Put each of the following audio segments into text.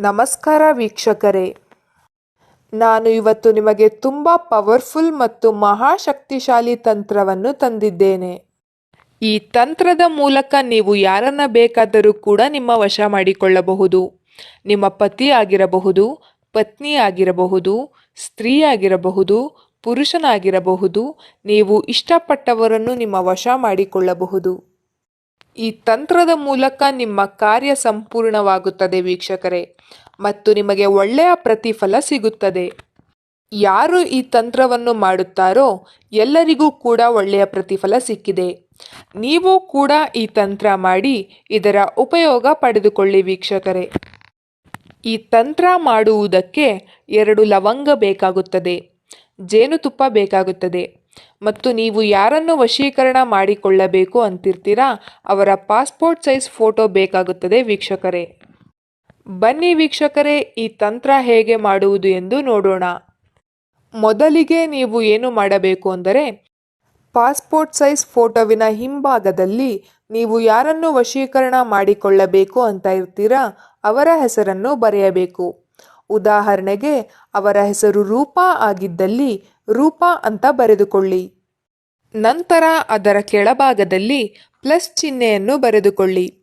ನಮಸ್ಕಾರ ವೀಕ್ಷಕರೇ. ನಾನು ಇವತ್ತು ನಿಮಗೆ ತುಂಬ ಪವರ್ಫುಲ್ ಮತ್ತು ಮಹಾಶಕ್ತಿಶಾಲಿ ತಂತ್ರವನ್ನು ತಂದಿದ್ದೇನೆ. ಈ ತಂತ್ರದ ಮೂಲಕ ನೀವು ಯಾರನ್ನ ಬೇಕಾದರೂ ಕೂಡ ನಿಮ್ಮ ವಶ ಮಾಡಿಕೊಳ್ಳಬಹುದು. ನಿಮ್ಮ ಪತಿ ಆಗಿರಬಹುದು, ಪತ್ನಿ ಆಗಿರಬಹುದು, ಸ್ತ್ರೀ ಆಗಿರಬಹುದು, ಪುರುಷನಾಗಿರಬಹುದು, ನೀವು ಇಷ್ಟಪಟ್ಟವರನ್ನು ನಿಮ್ಮ ವಶ ಮಾಡಿಕೊಳ್ಳಬಹುದು. ಈ ತಂತ್ರದ ಮೂಲಕ ನಿಮ್ಮ ಕಾರ್ಯ ಸಂಪೂರ್ಣವಾಗುತ್ತದೆ ವೀಕ್ಷಕರೇ, ಮತ್ತು ನಿಮಗೆ ಒಳ್ಳೆಯ ಪ್ರತಿಫಲ ಸಿಗುತ್ತದೆ. ಯಾರು ಈ ತಂತ್ರವನ್ನು ಮಾಡುತ್ತಾರೋ ಎಲ್ಲರಿಗೂ ಕೂಡ ಒಳ್ಳೆಯ ಪ್ರತಿಫಲ ಸಿಕ್ಕಿದೆ. ನೀವು ಕೂಡ ಈ ತಂತ್ರ ಮಾಡಿ ಇದರ ಉಪಯೋಗ ಪಡೆದುಕೊಳ್ಳಿ ವೀಕ್ಷಕರೇ. ಈ ತಂತ್ರ ಮಾಡುವುದಕ್ಕೆ ಎರಡು ಲವಂಗ ಬೇಕಾಗುತ್ತದೆ, ಜೇನುತುಪ್ಪ ಬೇಕಾಗುತ್ತದೆ. ಮತ್ತು ನೀವು ಯಾರನ್ನು ವಶೀಕರಣ ಮಾಡಿಕೊಳ್ಳಬೇಕು ಅಂತಿರ್ತೀರಾ? ಅವರ ಪಾಸ್ಪೋರ್ಟ್ ಸೈಜ್ ಫೋಟೋ ಬೇಕಾಗುತ್ತದೆ ವೀಕ್ಷಕರೇ. ಬನ್ನಿ ವೀಕ್ಷಕರೇ, ಈ ತಂತ್ರ ಹೇಗೆ ಮಾಡುವುದು ಎಂದು ನೋಡೋಣ. ಮೊದಲಿಗೆ ನೀವು ಏನು ಮಾಡಬೇಕು ಅಂದರೆ, ಪಾಸ್ಪೋರ್ಟ್ ಸೈಜ್ ಫೋಟೋವಿನ ಹಿಂಭಾಗದಲ್ಲಿ ನೀವು ಯಾರನ್ನು ವಶೀಕರಣ ಮಾಡಿಕೊಳ್ಳಬೇಕು ಅಂತ ಇರ್ತೀರಾ, ಅವರ ಹೆಸರನ್ನು ಬರೆಯಬೇಕು. ಉದಾಹರಣೆಗೆ, ಅವರ ಹೆಸರು ರೂಪಾ ಆಗಿದ್ದಲ್ಲಿ ರೂಪಾ ಅಂತ ಬರೆದುಕೊಳ್ಳಿ. ನಂತರ ಅದರ ಕೆಳಭಾಗದಲ್ಲಿ ಪ್ಲಸ್ ಚಿಹ್ನೆಯನ್ನು ಬರೆದುಕೊಳ್ಳಿ.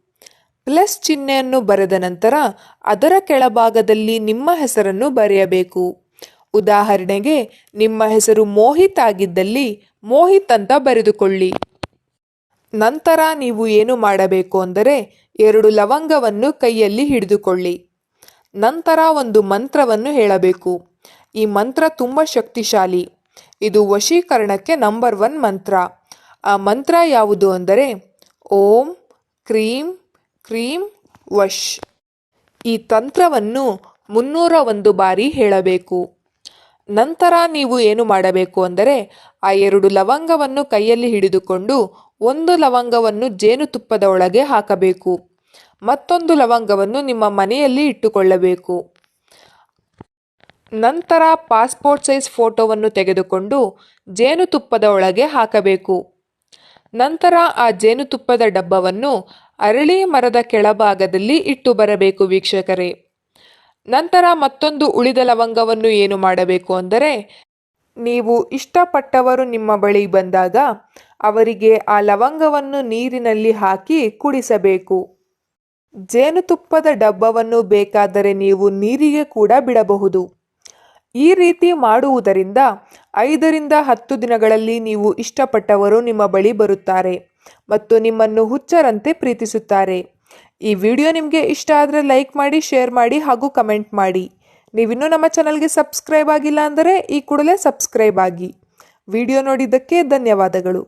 ಪ್ಲಸ್ ಚಿಹ್ನೆಯನ್ನು ಬರೆದ ನಂತರ ಅದರ ಕೆಳಭಾಗದಲ್ಲಿ ನಿಮ್ಮ ಹೆಸರನ್ನು ಬರೆಯಬೇಕು. ಉದಾಹರಣೆಗೆ, ನಿಮ್ಮ ಹೆಸರು ಮೋಹಿತ್ ಆಗಿದ್ದಲ್ಲಿ ಮೋಹಿತ್ ಅಂತ ಬರೆದುಕೊಳ್ಳಿ. ನಂತರ ನೀವು ಏನು ಮಾಡಬೇಕು ಅಂದರೆ, ಎರಡು ಲವಂಗವನ್ನು ಕೈಯಲ್ಲಿ ಹಿಡಿದುಕೊಳ್ಳಿ. ನಂತರ ಒಂದು ಮಂತ್ರವನ್ನು ಹೇಳಬೇಕು. ಈ ಮಂತ್ರ ತುಂಬ ಶಕ್ತಿಶಾಲಿ. ಇದು ವಶೀಕರಣಕ್ಕೆ ನಂಬರ್ ಒನ್ ಮಂತ್ರ. ಆ ಮಂತ್ರ ಯಾವುದು ಅಂದರೆ, ಓಂ ಕ್ರೀಂ ಕ್ರೀಂ ವಶ್. ಈ ತಂತ್ರವನ್ನು ಮುನ್ನೂರ ಒಂದು ಬಾರಿ ಹೇಳಬೇಕು. ನಂತರ ನೀವು ಏನು ಮಾಡಬೇಕು ಅಂದರೆ, ಆ ಎರಡು ಲವಂಗವನ್ನು ಕೈಯಲ್ಲಿ ಹಿಡಿದುಕೊಂಡು ಒಂದು ಲವಂಗವನ್ನು ಜೇನುತುಪ್ಪದ ಒಳಗೆ ಹಾಕಬೇಕು. ಮತ್ತೊಂದು ಲವಂಗವನ್ನು ನಿಮ್ಮ ಮನೆಯಲ್ಲಿ ಇಟ್ಟುಕೊಳ್ಳಬೇಕು. ನಂತರ ಪಾಸ್ಪೋರ್ಟ್ ಸೈಜ್ ಫೋಟೋವನ್ನು ತೆಗೆದುಕೊಂಡು ಜೇನುತುಪ್ಪದ ಒಳಗೆ ಹಾಕಬೇಕು. ನಂತರ ಆ ಜೇನುತುಪ್ಪದ ಡಬ್ಬವನ್ನು ಅರಳಿ ಮರದ ಕೆಳಭಾಗದಲ್ಲಿ ಇಟ್ಟು ಬರಬೇಕು ವೀಕ್ಷಕರೇ. ನಂತರ ಮತ್ತೊಂದು ಉಳಿದ ಲವಂಗವನ್ನು ಏನು ಮಾಡಬೇಕು ಅಂದರೆ, ನೀವು ಇಷ್ಟಪಟ್ಟವರು ನಿಮ್ಮ ಬಳಿ ಬಂದಾಗ ಅವರಿಗೆ ಆ ಲವಂಗವನ್ನು ನೀರಿನಲ್ಲಿ ಹಾಕಿ ಕುಡಿಸಬೇಕು. ಜೇನುತುಪ್ಪದ ಡಬ್ಬವನ್ನು ಬೇಕಾದರೆ ನೀವು ನೀರಿಗೆ ಕೂಡ ಬಿಡಬಹುದು. ಈ ರೀತಿ ಮಾಡುವುದರಿಂದ ಐದರಿಂದ ಹತ್ತು ದಿನಗಳಲ್ಲಿ ನೀವು ಇಷ್ಟಪಟ್ಟವರು ನಿಮ್ಮ ಬಳಿ ಬರುತ್ತಾರೆ ಮತ್ತು ನಿಮ್ಮನ್ನು ಹುಚ್ಚರಂತೆ ಪ್ರೀತಿಸುತ್ತಾರೆ. ಈ ವಿಡಿಯೋ ನಿಮಗೆ ಇಷ್ಟ ಆದರೆ ಲೈಕ್ ಮಾಡಿ, ಶೇರ್ ಮಾಡಿ ಹಾಗೂ ಕಮೆಂಟ್ ಮಾಡಿ. ನೀವಿನ್ನೂ ನಮ್ಮ ಚಾನಲ್ಗೆ ಸಬ್ಸ್ಕ್ರೈಬ್ ಆಗಿಲ್ಲ ಅಂದರೆ ಈ ಕೂಡಲೇ ಸಬ್ಸ್ಕ್ರೈಬ್ ಆಗಿ. ವಿಡಿಯೋ ನೋಡಿದ್ದಕ್ಕೆ ಧನ್ಯವಾದಗಳು.